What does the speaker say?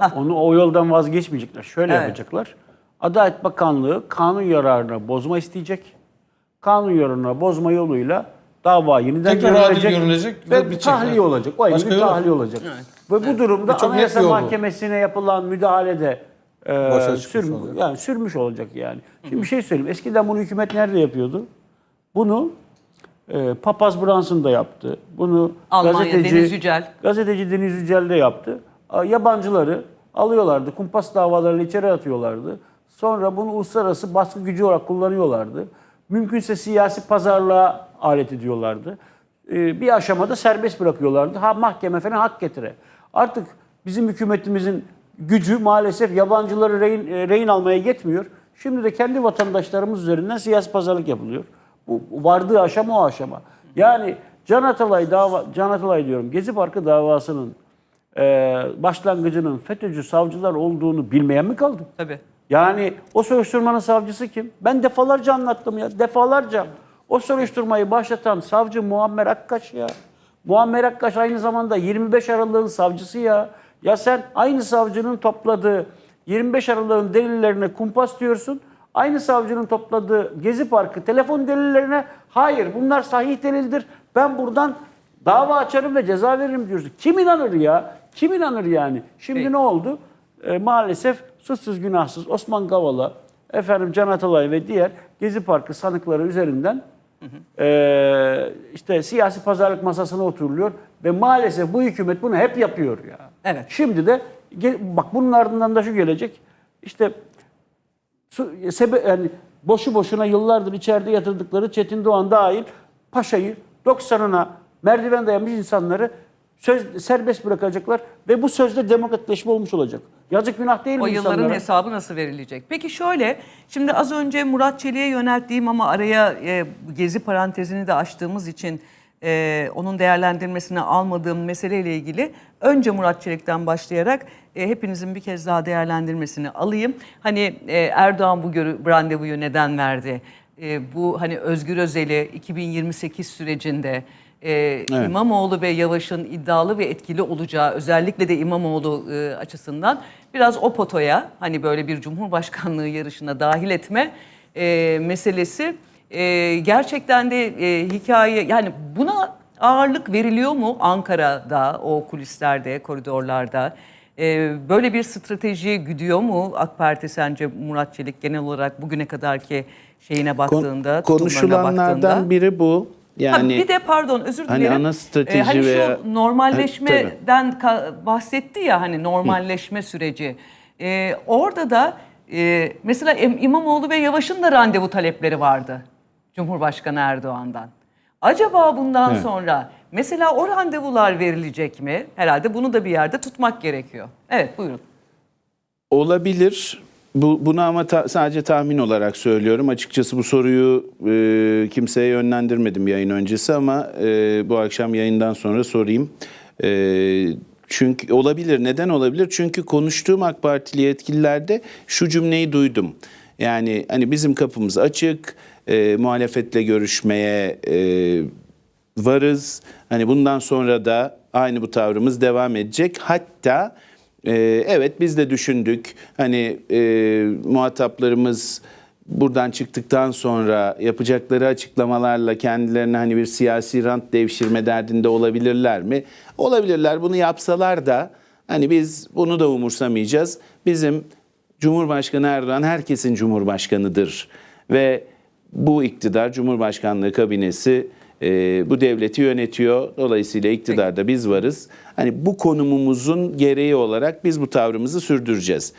Onu o yoldan vazgeçmeyecekler. Şöyle Evet. yapacaklar. Adalet Bakanlığı kanun yararına bozma isteyecek. Kanun yararına bozma yoluyla dava yeniden Tekrar adil görülecek görülecek ve ve bitecek. tahliye olacak. O Başka yolu yok. tahliye olacak. Ve bu durumda Ve çok net Anayasa yol bu. Mahkemesi'ne yapılan müdahalede e, Başa çıkmış sür- olacak. yani sürmüş olacak yani. Şimdi bir şey söyleyeyim. Eskiden bunu hükümet nerede yapıyordu? Bunu e, Papaz Brunson da yaptı. Bunu Almanya, gazeteci Deniz Yücel. Gazeteci Deniz Yücel de yaptı. Yabancıları alıyorlardı, kumpas davalarıyla içeri atıyorlardı. Sonra bunu uluslararası baskı gücü olarak kullanıyorlardı. Mümkünse siyasi pazarlığa alet ediyorlardı. Ee, bir aşamada serbest bırakıyorlardı. Ha mahkeme falan hak getire. Artık bizim hükümetimizin gücü maalesef yabancıları rehin, e, rehin almaya yetmiyor. Şimdi de kendi vatandaşlarımız üzerinden siyasi pazarlık yapılıyor. Bu vardığı aşama o aşama. Yani Can Atalay dava Can Atalay diyorum Gezi Parkı davasının e, başlangıcının FETÖ'cü savcılar olduğunu bilmeyen mi kaldı? Tabii. Yani o soruşturmanın savcısı kim? Ben defalarca anlattım ya, defalarca. O soruşturmayı başlatan savcı Muammer Akkaş ya. Muammer Akkaş aynı zamanda 25 Aralık'ın savcısı ya. Ya sen aynı savcının topladığı 25 Aralık'ın delillerine kumpas diyorsun. Aynı savcının topladığı Gezi Parkı telefon delillerine hayır bunlar sahih delildir. Ben buradan dava açarım ve ceza veririm diyorsun. Kim inanır ya? Kim inanır yani? Şimdi Peki. ne oldu? E, maalesef suçsuz günahsız Osman Kavala, efendim Can Atalay ve diğer Gezi Parkı sanıkları üzerinden e, işte siyasi pazarlık masasına oturuluyor ve maalesef bu hükümet bunu hep yapıyor ya. Evet. Şimdi de bak bunun ardından da şu gelecek. İşte su- sebe yani boşu boşuna yıllardır içeride yatırdıkları Çetin Doğan dahil paşayı 90'ına merdiven dayamış insanları söz, serbest bırakacaklar ve bu sözde demokratleşme olmuş olacak. Yazık günah değil mi O yılların insanlara? hesabı nasıl verilecek? Peki şöyle, şimdi az önce Murat Çelik'e yönelttiğim ama araya e, gezi parantezini de açtığımız için e, onun değerlendirmesini almadığım meseleyle ilgili önce Murat Çelik'ten başlayarak e, hepinizin bir kez daha değerlendirmesini alayım. Hani e, Erdoğan bu randevuyu neden verdi? E, bu hani Özgür Özel'i 2028 sürecinde e, İmamoğlu ve Yavaş'ın iddialı ve etkili olacağı özellikle de İmamoğlu e, açısından biraz o potoya hani böyle bir cumhurbaşkanlığı yarışına dahil etme e, meselesi e, gerçekten de e, hikaye yani buna ağırlık veriliyor mu Ankara'da o kulislerde koridorlarda E, böyle bir strateji güdüyor mu AK Parti sence Murat Çelik genel olarak bugüne kadarki şeyine Kon- baktığında tutumlarına konuşulanlardan baktığında? biri bu. Yani Ha, bir de pardon özür hani dilerim. ana strateji hani veya- şu normalleşmeden ka- bahsetti ya hani normalleşme süreci. Ee, orada da e, mesela İm- İmamoğlu ve Yavaş'ın da randevu talepleri vardı Cumhurbaşkanı Erdoğan'dan. Acaba bundan Evet. sonra mesela o randevular verilecek mi? Herhalde bunu da bir yerde tutmak gerekiyor. Evet buyurun. olabilir. Bu, bunu ama ta- sadece tahmin olarak söylüyorum. Açıkçası bu soruyu e, kimseye yönlendirmedim yayın öncesi ama e, bu akşam yayından sonra sorayım. E, çünkü olabilir. Neden olabilir? Çünkü konuştuğum AK Partili yetkililerde şu cümleyi duydum. Yani hani bizim kapımız açık, e, muhalefetle görüşmeye e, varız. Hani bundan sonra da aynı bu tavrımız devam edecek. Hatta e, evet biz de düşündük. Hani e, muhataplarımız buradan çıktıktan sonra yapacakları açıklamalarla kendilerine hani bir siyasi rant devşirme derdinde olabilirler mi? Olabilirler. Bunu yapsalar da hani biz bunu da umursamayacağız. Bizim Cumhurbaşkanı Erdoğan herkesin cumhurbaşkanıdır ve bu iktidar Cumhurbaşkanlığı kabinesi e, bu devleti yönetiyor. Dolayısıyla iktidarda biz varız. Hani bu konumumuzun gereği olarak biz bu tavrımızı sürdüreceğiz.